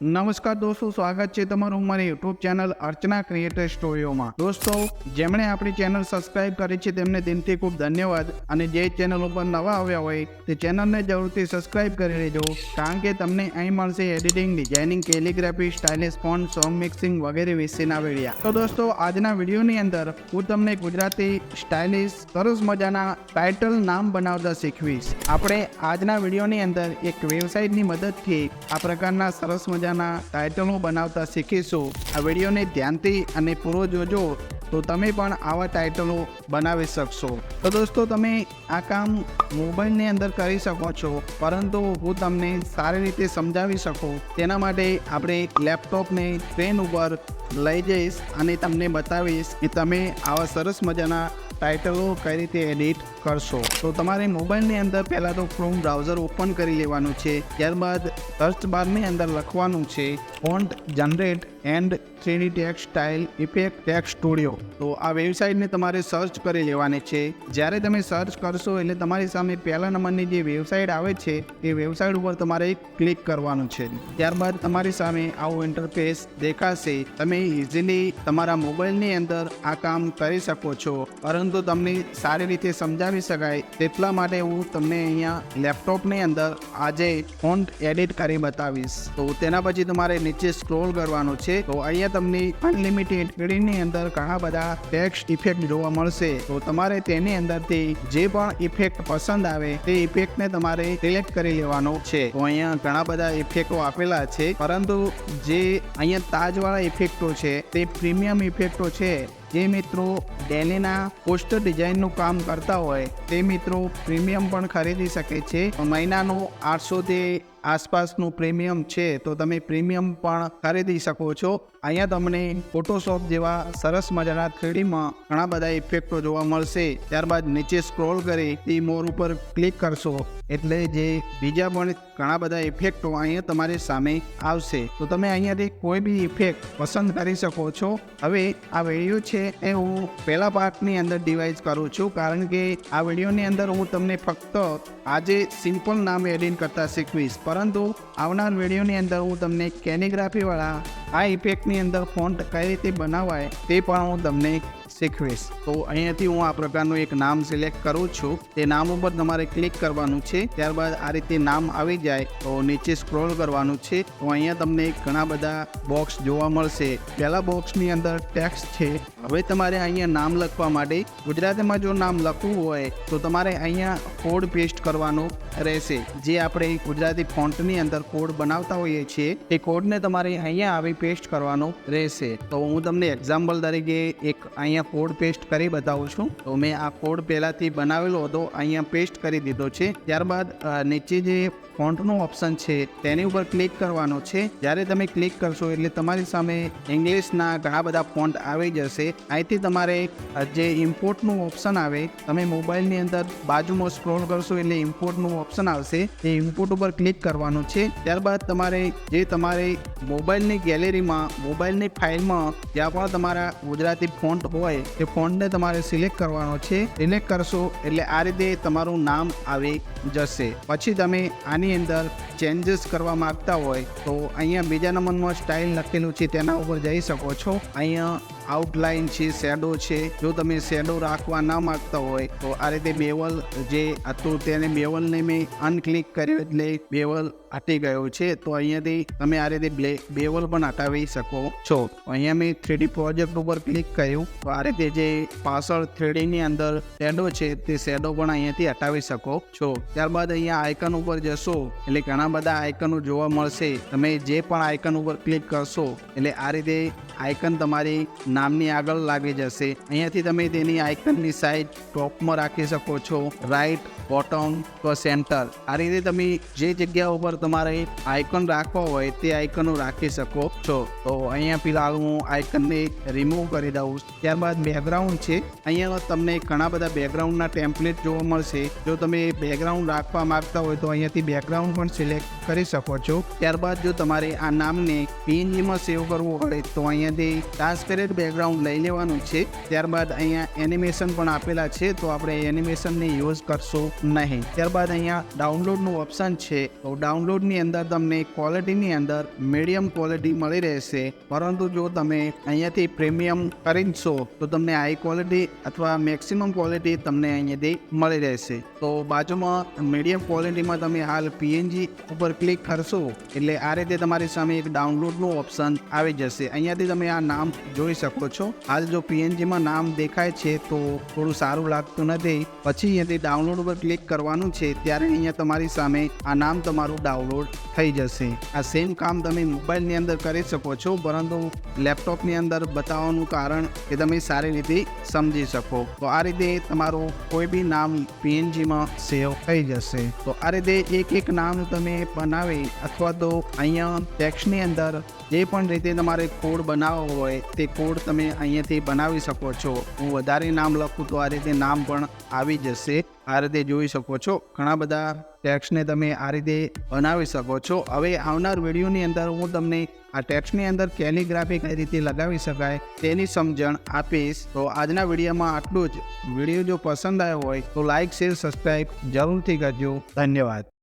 નમસ્કાર દોસ્તો, સ્વાગત છે તમારું મારી યુટ્યુબ ચેનલ અર્ચના ક્રિએટર સ્ટોરીઓમાં દોસ્તો, જેમણે આપણી ચેનલ સબસ્ક્રાઇબ કરી છે તેમને દિનથી ખૂબ ધન્યવાદ અને જે ચેનલ ઉપર નવા આવ્યા હોય તે ચેનલને જરૂરથી સબસ્ક્રાઇબ કરી લેજો, કારણ કે તમને અહીં મળશે editing designing calligraphy stylish phone song mixing વગેરે વિશેના વિડીયા તો દોસ્તો, આજના વિડીયોની અંદર હું તમને ગુજરાતી સ્ટાઇલિશ સરસ મજાના ટાઇટલ નામ બનાવતા શીખવીશ. આપણે આજના વિડીયોની અંદર એક વેબસાઇટની મદદથી આ પ્રકારના સરસ મજાના ટાઇટલો બનાવતા શીખીશું. આ વિડીયોને ધ્યાનથી અને પૂરો જોજો તો તમે પણ આવા ટાઇટલો બનાવી શકશો. તો દોસ્તો, તમે આ કામ મોબાઈલની અંદર કરી શકો છો, પરંતુ હું તમને સારી રીતે સમજાવી શકું. તેના માટે આપણે લેપટોપને ટ્રેન ઉપર લઈ જઈશ અને તમને બતાવીશ કે તમે આવા સરસ મજાના ટાઇટલો કઈ રીતે એડિટ કરશો? તો તમારે મોબાઈલની અંદર પહેલાં તો ક્રોમ બ્રાઉઝર ઓપન કરી લેવાનું છે. ત્યારબાદ સર્ચ બારની અંદર લખવાનું છે font generate and three D text style effect text studio તો આ વેબસાઇટને તમારે સર્ચ કરી લેવાની છે. જ્યારે તમે સર્ચ કરશો એટલે તમારી સામે પહેલા નંબરની જે વેબસાઇટ આવે છે, એ વેબસાઇટ ઉપર તમારે ક્લિક કરવાનું છે. ત્યારબાદ તમારી સામે આવું ઇન્ટરફેસ દેખાશે. તમે ઇઝીલી તમારા મોબાઈલની અંદર આ કામ કરી શકો છો. પરંતુ તમને સારી રીતે સમજાવી શકાય તેટલા માટે હું તમને અહીંયા લેપટોપની અંદર આજે ફોન્ટ એડિટ કરી બતાવીશ. તો તેના પછી તમારે નીચે સ્ક્રોલ કરવાનું છે. તો અહીંયા તમને અનલિમિટેડ સ્ક્રીનની અંદર ઘણા બધા ટેક્સ્ટ ઇફેક્ટ જોવા મળશે. તો તમારે તેની અંદરથી જે પણ ઇફેક્ટ પસંદ આવે તે ઇફેક્ટને તમારે સિલેક્ટ કરી લેવાનો છે. તો અહીંયા ઘણા બધા ઇફેક્ટો આપેલા છે. પરંતુ જે અહીંયા તાજવાળા ઇફેક્ટો છે, તે પ્રીમિયમ ઇફેક્ટો છે. જે મિત્રો ડેલીના પોસ્ટર ડિઝાઇનનું કામ કરતા હોય, તે મિત્રો પ્રીમિયમ પણ ખરીદી શકે છે. મહિનાનું આઠસોથી આસપાસનું પ્રીમિયમ છે, તો તમે પ્રીમિયમ પણ ખરીદી શકો છો. અહીંયા તમને ફોટોશોપ જેવા સરસ મજાના થ્રીડીમાં ઘણા બધા ઇફેક્ટો જોવા મળશે. ત્યારબાદ નીચે સ્ક્રોલ કરી, તે મોર ઉપર ક્લિક કરશો. એટલે જે બીજા પણ ઘણા બધા ઇફેક્ટો અહીંયા તમારી સામે આવશે. તો તમે અહીંયાથી કોઈ બી ઇફેક્ટ પસંદ કરી શકો છો. હવે આ વીડિયો છે એ હું પહેલા પાર્ટની અંદર ડિવાઇઝ કરું છું. કારણ કે આ વિડીયોની અંદર હું તમને ફક્ત આજે સિમ્પલ નામ એડિટ કરતા શીખવીશ. પરંતુ આવનાર વિડીયોની અંદર હું તમને કેલિગ્રાફીવાળા આ ઇફેક્ટની અંદર ફોન્ટ કઈ રીતે બનાવાય તે પણ હું તમને શીખવીશ તો અહીંયાથી હું આ પ્રકારનું એક નામ સિલેક્ટ કરું છું. તે નામ ઉપર તમારે ક્લિક કરવાનું છે. ત્યારબાદ આ રીતે નામ આવી જાય તો નીચે સ્ક્રોલ કરવાનું છે. તો અહીંયા તમને ઘણા બધા બોક્સ જોવા મળશે. પહેલા બોક્સની અંદર ટેક્સ્ટ છે. હવે તમારે અહીંયા નામ લખવા માટે ગુજરાતીમાં જો નામ લખવું હોય તો તમારે અહીંયા કોડ પેસ્ટ કરવાનો રહેશે. જે આપણે ગુજરાતી ફોન્ટની અંદર કોડ બનાવતા હોઈએ છીએ એ કોડને તમારે અહીંયા આવી પેસ્ટ કરવાનો રહેશે. તો હું તમને એક્ઝામ્પલ તરીકે એક અહીંયા કોડ પેસ્ટ કરી બતાવું છું. તો મેં આ કોડ પહેલાંથી બનાવેલો હતો, અહીંયા પેસ્ટ કરી દીધો છે. ત્યારબાદ નીચે જે ફોન્ટનું ઓપ્શન છે, તેની ઉપર ક્લિક કરવાનો છે. જ્યારે તમે ક્લિક કરશો એટલે તમારી સામે ઇંગ્લિશના ઘણા બધા ફોન્ટ આવી જશે. અહીંથી તમારે જે ઇમ્પોર્ટનું ઓપ્શન આવે, તમે મોબાઈલની અંદર બાજુમાં સ્ક્રોલ કરશો એટલે ઇમ્પોર્ટનું ઓપ્શન આવશે. એ ઇમ્પોર્ટ ઉપર ક્લિક કરવાનું છે. ત્યારબાદ તમારે, જે તમારે મોબાઈલની ગેલેરીમાં, મોબાઈલની ફાઇલમાં, જ્યાં પણ તમારા ગુજરાતી ફોન્ટ હોય તે ફોન્ટને તમારે સિલેક્ટ કરવાનો છે. સિલેક્ટ કરશો એટલે આ રીતે તમારું નામ આવી જશે. પછી તમે આની અંદર ચેન્જીસ કરવા માગતા હોય તો અહીંયા બીજા નંબરમાં સ્ટાઇલ લખેલું છે, તેના ઉપર જઈ શકો છો. અહીંયા આઉટલાઇન છે શેડો છે. જો તમે શેડો રાખવા ના માંગતા હોય, તો આ રીતે બેવલ જે હતું તેને બેવલને મેં અનક્લિક કર્યું એટલે બેવલ હટી ગયો છે. તો અહીંયાથી તમે આ રીતે બેવલ પણ હટાવી શકો છો. અહીંયા મેં થ્રીડી પ્રોજેક્ટ ઉપર ક્લિક કર્યું. તો આ રીતે જે પાછળ થ્રીડીની અંદર શેડો છે, તે શેડો પણ અહીંયાથી હટાવી શકો છો. ત્યારબાદ અહીંયા આઇકન ઉપર જશો, એટલે ઘણા બધા આઇકનો જોવા મળશે. તમે જે પણ આઇકન ઉપર ક્લિક કરશો, એટલે આ રીતે આઇકન તમારી નામની આગળ લાગી જશે. અહીંયાથી તમે તેની આઇકનની સાઈઝ ટોપમાં રાખી શકો છો. રાઈટ બોટમ તો સેન્ટર આ રીતે તમે જે જગ્યા ઉપર તમારે આઇકન રાખવા હોય, તે આઇકનો રાખી શકો છો. તો અહીંયા ફિલહાલ હું આઇકનને રિમૂવ કરી દઉં ત્યારબાદ બેકગ્રાઉન્ડ છે. અહીંયા તમને ઘણા બધા બેકગ્રાઉન્ડના ટેમ્પલેટ જોવા મળશે. જો તમે બેકગ્રાઉન્ડ રાખવા માંગતા હોય તો અહીંયાથી બેકગ્રાઉન્ડ પણ સિલેક્ટ કરી શકો છો. ત્યારબાદ જો તમારે આ નામને પીએનજીમાં સેવ કરવું હોય, તો અહીંયાથી ટ્રાન્સપેરેન્ટ બેકગ્રાઉન્ડ લઈ લેવાનું છે. ત્યારબાદ અહીંયા એનિમેશન પણ આપેલા છે. તો આપણે એનિમેશનને યુઝ કરશું. નહીં. ત્યારબાદ અહીંયા ડાઉનલોડનું ઓપ્શન છે. તો ડાઉનલોડની અંદર તમને ક્વોલિટીની અંદર મીડિયમ ક્વોલિટી મળી રહેશે. પરંતુ જો તમે અહીંયાથી પ્રીમિયમ ખરીદશો, તો તમને હાઈ ક્વોલિટી અથવા મેક્સિમમ ક્વોલિટી તમને અહીંયાથી મળી રહેશે. તો બાજુમાં મીડિયમ ક્વોલિટીમાં તમે હાલ પીએનજી ઉપર ક્લિક કરશો, એટલે આ રીતે તમારી સામે એક ડાઉનલોડનું ઓપ્શન આવી જશે. અહીંયાથી તમે આ નામ જોઈ શકો છો. હાલ જો પીએનજીમાં નામ દેખાય છે, તો થોડું સારું લાગતું નથી. પછી અહીંયાથી ડાઉનલોડ ઉપર ક્લિક કરવાનું છે, ત્યારે અહીંયા તમારી સામે આ નામ તમારું ડાઉનલોડ થઈ જશે. આ સેમ કામ તમે મોબાઈલની અંદર કરી શકો છો, પરંતુ લેપટોપની અંદર બતાવવાનું કારણ કે તમે સારી રીતે સમજી શકો. તો આ રીતે તમારું કોઈ બી નામ પીએનજીમાં સેવ થઈ જશે. તો આ રીતે એક એક નામ તમે બનાવી અથવા તો અહીંયા ટેક્સની અંદર જે પણ રીતે તમારે કોડ બનાવવો હોય, તે કોડ તમે અહીંયાથી બનાવી શકો છો. હું વધારે નામ લખું તો આ રીતે નામ પણ આવી જશે. આ રીતે જોઈ શકો છો. ઘણા બધા ટેક્સને તમે આ રીતે બનાવી શકો છો. હવે આવનાર વિડીયોની અંદર હું તમને આ ટેક્સની અંદર કેલિગ્રાફી કઈ રીતે લગાવી શકાય તેની સમજણ આપીશ. તો આજના વિડીયોમાં આટલું જ. વીડિયો જો પસંદ આવ્યો હોય તો લાઇક શેર સબસ્ક્રાઈબ જરૂરથી કરજો. ધન્યવાદ.